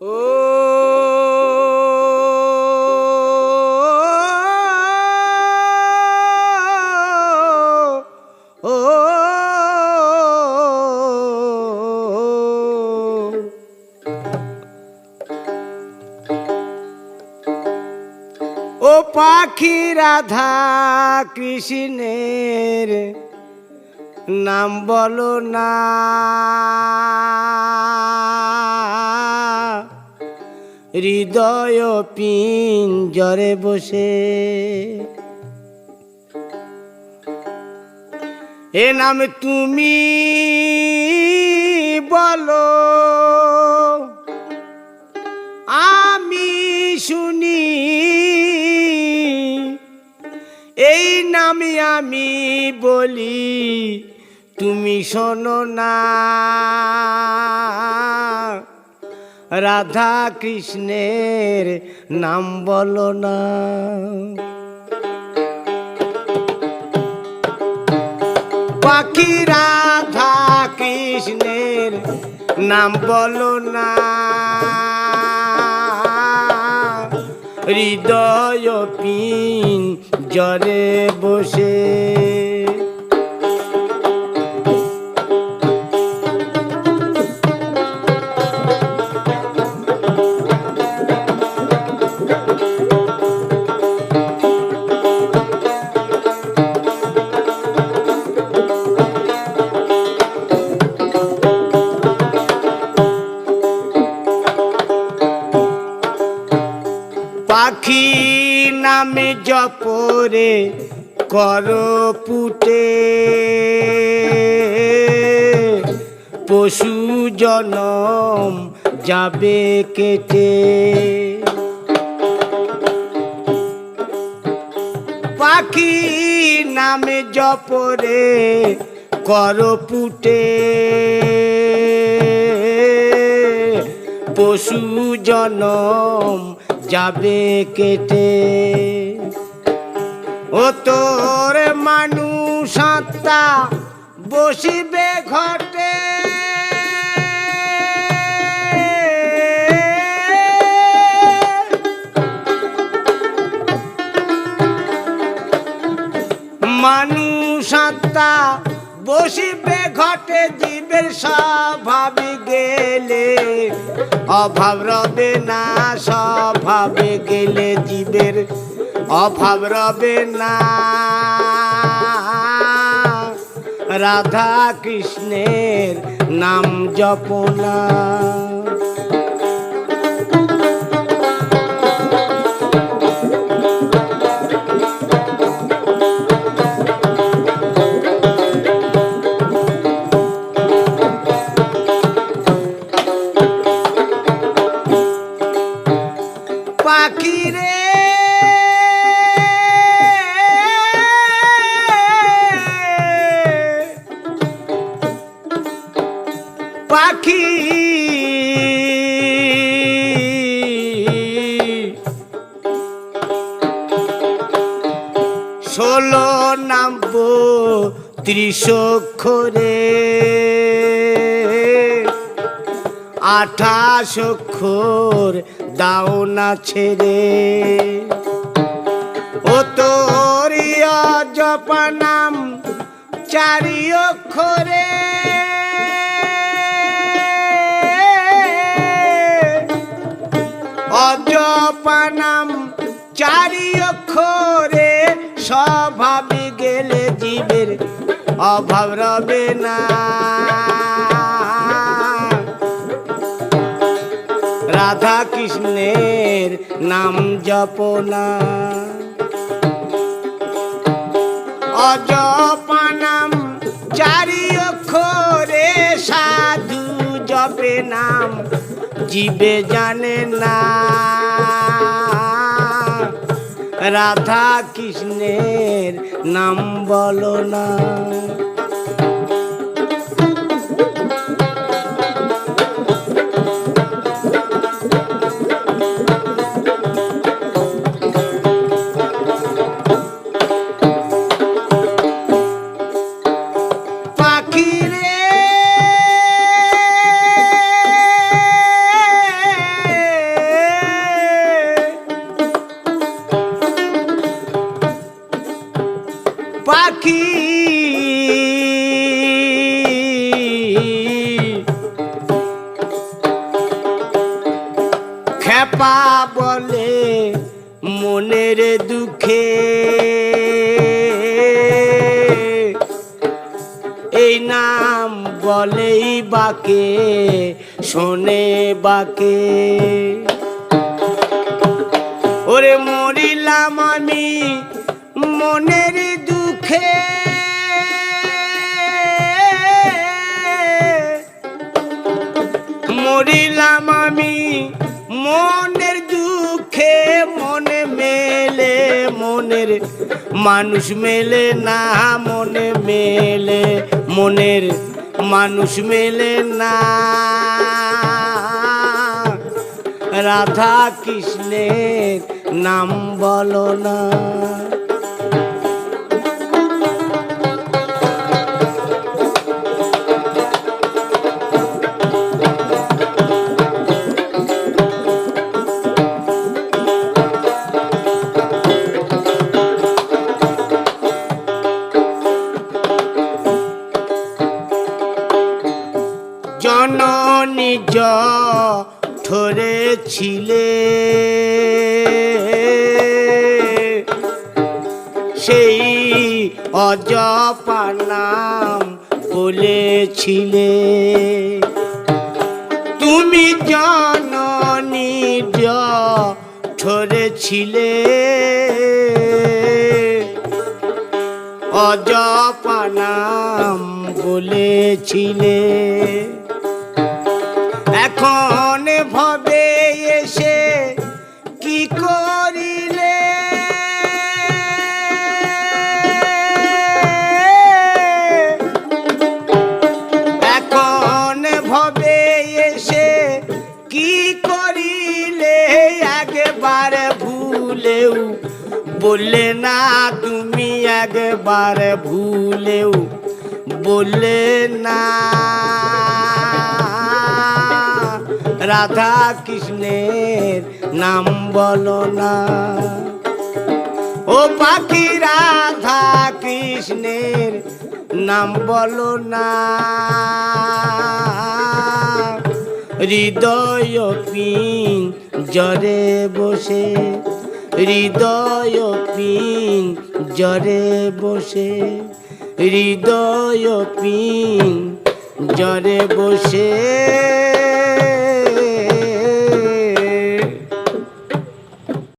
ও পাখি রাধা কৃষ্ণের নাম বলো না হৃদয় পিঞ্জরে বসে। এ নাম তুমি বলো, আমি শুনি। এই নামে আমি বলি, তুমি শোনো না। রাধা কৃষ্ণের নাম বলো না। পাখি রাধা কৃষ্ণের নাম বলো না। হৃদয় পিন জরে বসে। পাখি নামে জপরে কর পুটে। পশু জনম যাবে কেটে। পাখি নামে জপরে কর পুটে। পশু জনম যাবে কেটে। ও তোর মানুষ আত্মা বসিবে ঘটে। মানুষ আত্মা বসিবে জীবের স্বভাবে গেলে, অভাব রবে না, স্বভাবে গেলে জীবের অভাব রবে না। রাধা কৃষ্ণের নাম জপনা। পাখি রে। পাখি। ষোলো নাম্ব ত্রিশক্ষরে আঠাশ অক্ষর দাও না ছেড়ে। ও তোর জপা নাম চারি অক্ষরে অজপা নাম চারি অক্ষরে স্বভাবে গেলে জীবের অভাব রবে না। রাধা কৃষ্ণের নাম জপনা অজপা নাম চারি অক্ষরে সাধু জপে নাম, জীবে জানে না। রাধা কৃষ্ণের নাম বলো না। পাখি। খেপা বলে মনের দুঃখে। এই নাম বলেই বাকে, শোনে বাকে। ওরে মরিলাম আমি মনে মরিলাম আমি, মনের দুঃখে মনে মেলে, মনের মানুষ মেলে না, মনে মেলে, মনের মানুষ মেলে না। রাধা কৃষ্ণের নাম বলো না। অজপা নাম বলেছিলে। তুমি জননী ধরেছিলে অজপা নাম বলেছিলে। এখন ভবে ভুলেও, বললে না তুমি একবার ভুলেও, বললে না। রাধা কৃষ্ণের নাম বলো না। ও পাখি রাধা কৃষ্ণের নাম বলো না। হৃদয় পিন জরে বসে হৃদয় পিন জরে বসে হৃদয় পিন জরে বসে।